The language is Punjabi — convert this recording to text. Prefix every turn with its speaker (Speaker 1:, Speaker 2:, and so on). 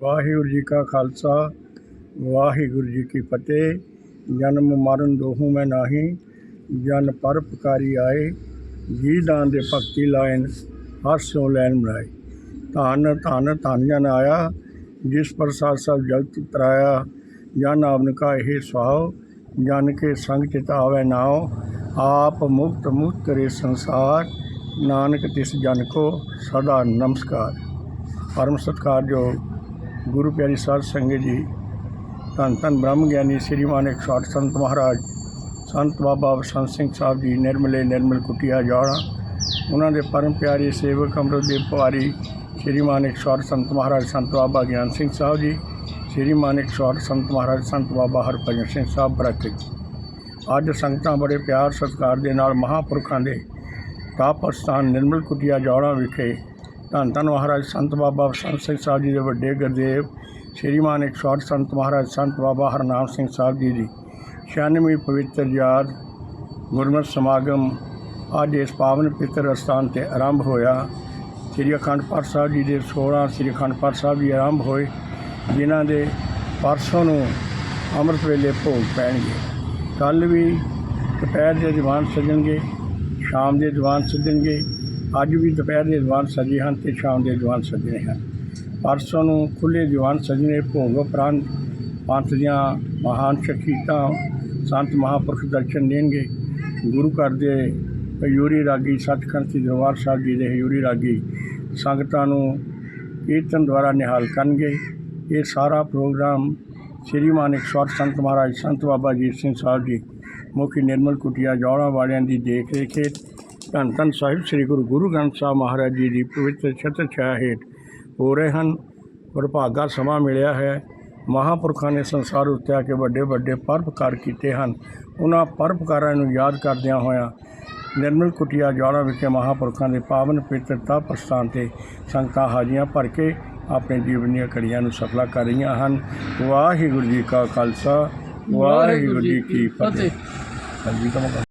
Speaker 1: ਵਾਹਿਗੁਰੂ ਜੀ ਕਾ ਖਾਲਸਾ, ਵਾਹਿਗੁਰੂ ਜੀ ਕੀ ਫਤਿਹ। ਜਨਮ ਮਰਨ ਦੋਹੂ ਮੈਂ ਨਾਹੀ, ਜਨ ਪਰ ਪੁਕਾਰੀ ਆਏ। ਜੀ ਦਾਨ ਦੇ ਭਗਤੀ ਲਾਇਨ ਹਰ ਸੋ ਲੈਣ ਬਣਾਏ ਧਨ ਧਨ ਧਨ ਜਨ ਆਇਆ, ਜਿਸ ਪ੍ਰਸਾਦ ਸਭ ਜਗਤ ਤਰਾਇਆ। ਜਨ ਆਵਨ ਕਾ ਇਹ ਸੁਹਾਉ ਜਨ ਕੇ ਸੰਗ ਚਿਤ ਆਵੇ ਨਾਉ। ਆਪ ਮੁਕਤ ਮੁਕਤ ਕਰੇ ਸੰਸਾਰ, ਨਾਨਕ ਤਿਸ ਜਨ ਕੋ ਸਦਾ ਨਮਸਕਾਰ। ਪਰਮ ਸਤਿਕਾਰਯੋਗ ਗੁਰੂ ਪਿਆਰੀ ਸਾਧ ਸੰਗਤ ਜੀ, ਧੰਨ ਧੰਨ ਬ੍ਰਹਮ ਗਿਆਨੀ ਸ੍ਰੀ ਮਾਨਕ ਸਾਧ ਸੰਤ ਮਹਾਰਾਜ, ਸੰਤ ਬਾਬਾ ਬਸੰਤ ਸਿੰਘ ਸਾਹਿਬ ਜੀ, ਨਿਰਮਲੇ ਨਿਰਮਲ ਕੁਟਿਆ ਜਾਣਾ, ਉਹਨਾਂ ਦੇ ਪਰਮ ਪਿਆਰੇ ਸੇਵਕ ਅਮਰਦੇਵ ਪਵਾਰੀ ਸ੍ਰੀ ਮਾਨਕ ਸਾਧ ਸੰਤ ਮਹਾਰਾਜ, ਸੰਤ ਬਾਬਾ ਗਿਆਨ ਸਿੰਘ ਸਾਹਿਬ ਜੀ, ਸ੍ਰੀ ਮਾਨਕ ਸਾਧ ਸੰਤ ਮਹਾਰਾਜ, ਸੰਤ ਬਾਬਾ ਹਰਭਜਨ ਸਿੰਘ ਸਾਹਿਬ ਬਰਕਤ ਅੱਜ ਸੰਗਤਾਂ ਬੜੇ ਪਿਆਰ ਸਤਿਕਾਰ ਦੇ ਨਾਲ ਮਹਾਪੁਰਖਾਂ ਦੇ ਤਾਪ ਸਥਾਨ ਨਿਰਮਲ ਕੁਟਿਆ ਜੌੜਾ ਵਿਖੇ ਧੰਨ ਧੰਨ ਮਹਾਰਾਜ, ਸੰਤ ਬਾਬਾ ਸੰਤ ਸਿੰਘ ਸਾਹਿਬ ਜੀ ਦੇ ਵੱਡੇ ਗੁਰਦੇਵ, ਸ਼੍ਰੀਮਾਨ ਇੱਕ ਸੌ ਸੰਤ ਮਹਾਰਾਜ, ਸੰਤ ਬਾਬਾ ਹਰਨਾਮ ਸਿੰਘ ਸਾਹਿਬ ਜੀ ਦੀ 96ਵੀਂ ਪਵਿੱਤਰ ਯਾਦ ਗੁਰਮਤਿ ਸਮਾਗਮ ਅੱਜ ਇਸ ਪਾਵਨ ਪਿੱਤਰ ਅਸਥਾਨ ਤੇ ਆਰੰਭ ਹੋਇਆ। ਸ਼੍ਰੀ ਅਖੰਡ ਪਾਠ ਸਾਹਿਬ ਜੀ ਦੇ 16 ਸ਼੍ਰੀ ਅਖੰਡ ਪਾਠ ਸਾਹਿਬ ਜੀ ਆਰੰਭ ਹੋਏ, ਜਿਨ੍ਹਾਂ ਦੇ ਪਰਸੋਂ ਨੂੰ ਅੰਮ੍ਰਿਤ ਵੇਲੇ ਭੋਗ ਪੈਣਗੇ। ਕੱਲ ਵੀ ਦੁਪਹਿਰ ਦੇ ਦੀਵਾਨ ਸਜਣਗੇ, ਸ਼ਾਮ ਦੇ ਦੀਵਾਨ ਸਜਣਗੇ ਅੱਜ ਵੀ ਦੁਪਹਿਰ ਦੇ ਜਵਾਨ ਸਜੇ ਹਨ ਤੇ ਸ਼ਾਮ ਦੇ ਜਵਾਨ ਸਜਣੇ ਹਨ। ਪਰਸੋਂ ਨੂੰ ਖੁੱਲੇ ਦੀਵਾਨ ਸਜਣੇ ਭੋਗ ਉਪਰੰਤ ਪੰਥ ਦੀਆਂ ਮਹਾਨ ਸ਼ਖਸੀਅਤਾਂ ਸੰਤ ਮਹਾਂਪੁਰਖ ਦਰਸ਼ਨ ਦੇਣਗੇ। ਗੁਰੂ ਘਰ ਦੇ ਹਯੂਰੀ ਰਾਗੀ ਸੱਚਖੰਡ ਸ੍ਰੀ ਦਰਬਾਰ ਸਾਹਿਬ ਜੀ ਦੇ ਹਜ਼ੂਰੀ ਰਾਗੀ ਸੰਗਤਾਂ ਨੂੰ ਕੀਰਤਨ ਦੁਆਰਾ ਨਿਹਾਲ ਕਰਨਗੇ। ਇਹ ਸਾਰਾ ਪ੍ਰੋਗਰਾਮ ਸ੍ਰੀ ਮਾਨਕ ਸਵਰ ਸੰਤ ਮਹਾਰਾਜ, ਸੰਤ ਬਾਬਾ ਜੀਤ ਸਿੰਘ ਸਾਹਿਬ ਜੀ, ਮੁਖੀ ਨਿਰਮਲ ਕੁਟਿਆ ਜੌੜਾ ਵਾਲਿਆਂ ਦੀ ਦੇਖ ਰੇਖ ਧੰਨ ਧੰਨ ਸਾਹਿਬ ਸ੍ਰੀ ਗੁਰੂ ਗੁਰੂ ਗ੍ਰੰਥ ਸਾਹਿਬ ਮਹਾਰਾਜ ਜੀ ਦੀ ਪਵਿੱਤਰ ਛਤਰ ਛਾਇਆ ਹੇਠ ਹੋ ਰਹੇ ਹਨ। ਵਡਭਾਗਾ ਸਮਾਂ ਮਿਲਿਆ ਹੈ। ਮਹਾਂਪੁਰਖਾਂ ਨੇ ਸੰਸਾਰ ਉੱਤੇ ਆ ਕੇ ਵੱਡੇ ਵੱਡੇ ਪਰਪਕਾਰ ਕੀਤੇ ਹਨ। ਉਹਨਾਂ ਪਰਪਕਾਰਾਂ ਨੂੰ ਯਾਦ ਕਰਦਿਆਂ ਹੋਇਆਂ ਨਿਰਮਲ ਕੁਟਿਆ ਜੌੜਾ ਵਿਖੇ ਮਹਾਂਪੁਰਖਾਂ ਦੇ ਪਾਵਨ ਪਵਿੱਤਰ ਤਪ ਸਥਾਨ ਤੇ ਸੰਗਤਾਂ ਹਾਜੀਆਂ ਭਰ ਕੇ ਆਪਣੇ ਜੀਵਨ ਦੀਆਂ ਘੜੀਆਂ ਨੂੰ ਸਫਲਾ ਕਰ ਰਹੀਆਂ ਹਨ। ਵਾਹਿਗੁਰੂ ਜੀ ਕਾ ਖਾਲਸਾ ਵਾਹਿਗੁਰੂ ਜੀ ਕੀ ਫਤਿਹ। ਹਾਂਜੀ ਕਮਾ